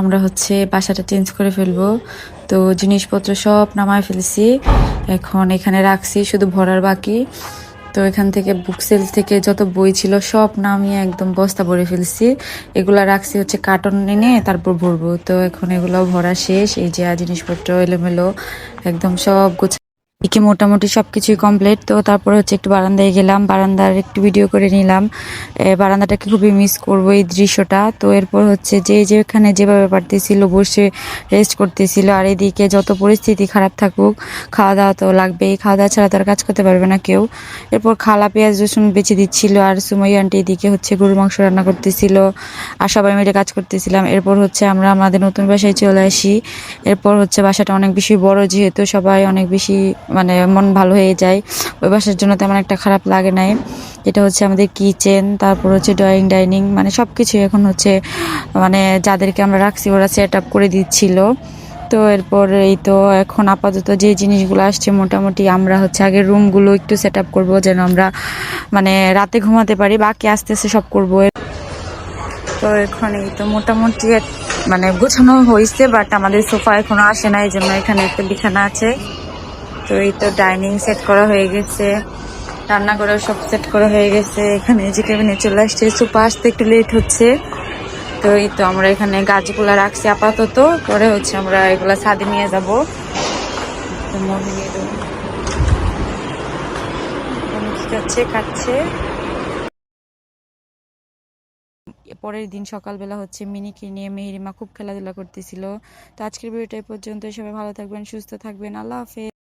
আমরা হচ্ছে বাসাটা চেঞ্জ করে ফেলব। তো জিনিসপত্র সব নামায় ফেলছি। এখন এখানে রাখছি, শুধু ভরার বাকি। তো এখান থেকে বুক সেল থেকে যত বই ছিল সব নামিয়ে একদম বস্তা ভরে ফেলছি। এগুলা রাখছি হচ্ছে কার্টন এনে তারপর ভরবো। তো এখন এগুলো ভরা শেষ। এই যে জিনিসপত্র এলোমেলো, একদম সব গোছা এদিকে মোটামুটি সব কিছুই কমপ্লিট তো তারপর হচ্ছে একটু বারান্দায় গেলাম, বারান্দার একটু ভিডিও করে নিলাম। বারান্দাটাকে খুবই মিস করব এই দৃশ্যটা। তো এরপর হচ্ছে যে যেখানে যেভাবে পারতেছিল বসে রেস্ট করতেছিল, আর এদিকে যত পরিস্থিতি খারাপ থাকুক, খাওয়া দাওয়া তো লাগবেই। খাওয়া দাওয়া ছাড়া তো আর কাজ করতে পারবে না কেউ। এরপর খালা পেঁয়াজ, রসুন বেছে দিচ্ছিল, আর সুমই আন্টি এদিকে হচ্ছে গরুর মাংস রান্না করতেছিল, আর সবাই মিলে কাজ করতেছিলাম। এরপর হচ্ছে আমরা আমাদের নতুন বাসায় চলে আসি। এরপর হচ্ছে বাসাটা অনেক বেশি বড় যেহেতু সবাই অনেক বেশি মানে মন ভালো হয়ে যায়। ওই বাসার জন্য তেমন একটা খারাপ লাগে নাই। এটা হচ্ছে আমাদের কিচেন তারপর হচ্ছে ড্রয়িং ডাইনিং মানে সব কিছু এখন হচ্ছে মানে যাদেরকে আমরা রাখছি ওরা সেট আপ করে দিচ্ছিল। তো এরপর এই তো এখন আপাতত যে জিনিসগুলো আসছে মোটামুটি আমরা হচ্ছে আগে রুমগুলো একটু সেট আপ করব যেন আমরা মানে রাতে ঘুমাতে পারি, বাকি আস্তে আস্তে সব করব। তো এখন এই তো মোটামুটি মানে গোছানো হয়েছে বাট আমাদের সোফা এখনও আসে না, এই জন্য এখানে একটা বিছানা আছে। তো এই তো ডাইনিং সেট করা হয়ে গেছে। রান্না করে সব সেট করা হয়ে গেছে। এখানে যে কেবিনে চলে আসছে। সোফা আসতে একটু লেট হচ্ছে। তো এই তো আমরা এখানে গাছগুলা রাখছি আপাতত। পরে হচ্ছে আমরা এগুলা ছাদে নিয়ে যাব। পরের দিন সকালবেলা হচ্ছে মিনিকে নিয়ে মেহেরিমা খুব খেলাধুলা করতেছিল। তো আজকের ভিডিওটা পর্যন্ত সবাই ভালো থাকবেন, সুস্থ থাকবেন। আল্লাহ হাফেজ।